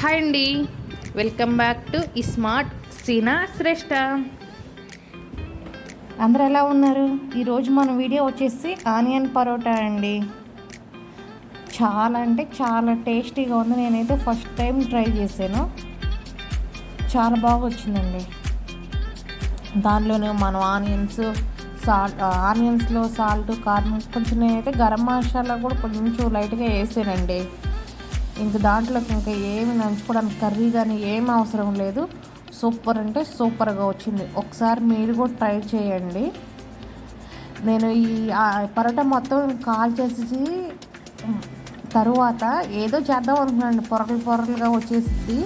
Hi అండి. Welcome back to ఈ smart సీనా శ్రేష్ఠ అందరు ఎలా ఉన్నారు? ఈరోజు మన వీడియో వచ్చేసి ఆనియన్ పరోటా అండి. చాలా అంటే చాలా టేస్టీగా ఉంది. నేనైతే ఫస్ట్ టైం ట్రై చేశాను. చాలా బాగా వచ్చిందండి. దానిలోనే మనం ఆనియన్స్ సాల్ట్ ఆనియన్స్లో సాల్ట్ కారం కొంచెం నేనైతే గరం మసాలా కూడా కొంచెం లైట్గా వేసానండి. ఇంక దాంట్లోకి ఇంకా ఏమి నంచుకోవడానికి కర్రీ కానీ ఏం అవసరం లేదు. సూపర్ అంటే సూపర్గా వచ్చింది. ఒకసారి మీరు కూడా ట్రై చేయండి. నేను ఈ పరోట పరోటా మొత్తం కాల్ చేసి తరువాత ఏదో చేద్దాం అనుకున్నాను. పొరలు పొరలుగా వచ్చేసి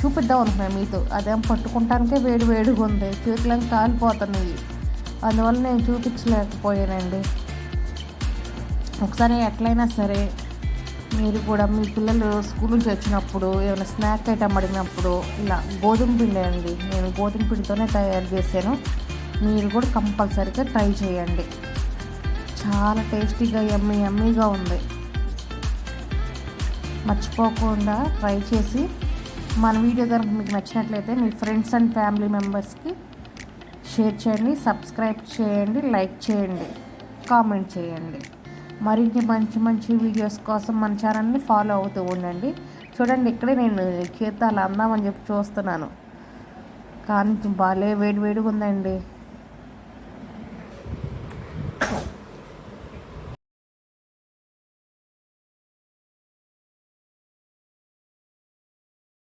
చూపిద్దాం అనుకున్నాను మీతో. అదేం పట్టుకుంటానికే వేడి వేడిగా ఉంది. చేతులను కాలిపోతున్నాయి. అందువల్ల నేను చూపించలేకపోయానండి. ఒకసారి ఎట్లయినా సరే మీరు కూడా మీ పిల్లలు స్కూల్ నుంచి వచ్చినప్పుడు ఏమైనా స్నాక్ ఐటమ్ అడిగినప్పుడు ఇలా గోధుమ పిండి అండి నేను గోధుమ పిండితోనే తయారు చేశాను. మీరు కూడా కంపల్సరీగా ట్రై చేయండి. చాలా టేస్టీగా ఎమ్మీ ఎమ్మీగా ఉంది. మర్చిపోకుండా ట్రై చేసి మన వీడియో కనుక మీకు నచ్చినట్లయితే మీ ఫ్రెండ్స్ అండ్ ఫ్యామిలీ మెంబర్స్కి షేర్ చేయండి సబ్స్క్రైబ్ చేయండి లైక్ చేయండి కామెంట్ చేయండి. మరిన్ని మంచి మంచి వీడియోస్ కోసం మన ఛానల్ని ఫాలో అవుతూ ఉండండి. చూడండి ఇక్కడే నేను చేతాలు అందామని చెప్పి చూస్తున్నాను. కానీ భలే వేడి వేడిగా ఉందండి.